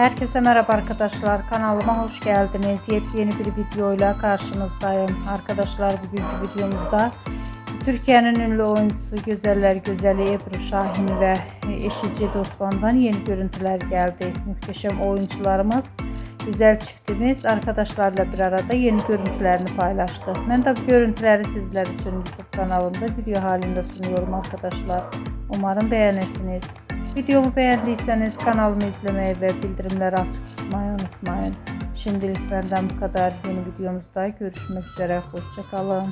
Herkese merhaba arkadaşlar. Kanalıma hoş geldiniz. Yepyeni bir videoyla karşınızdayım. Arkadaşlar bugünkü videomuzda Türkiye'nin ünlü oyuncusu Güzeller Güzeli Ebru Şahin ve eşi Ced Osman'dan yeni görüntüler geldi. Muhteşem oyuncularımız, güzel çiftimiz arkadaşlarla bir arada yeni görüntülerini paylaştı. Ben de bu görüntüleri sizler için YouTube kanalımda video halinde sunuyorum arkadaşlar. Umarım beğenirsiniz. Videomu beğendiyseniz kanalımı izlemeyi ve bildirimleri açık tutmayı unutmayın. Şimdilik benden bu kadar. Yeni videomuzda görüşmek üzere. Hoşçakalın.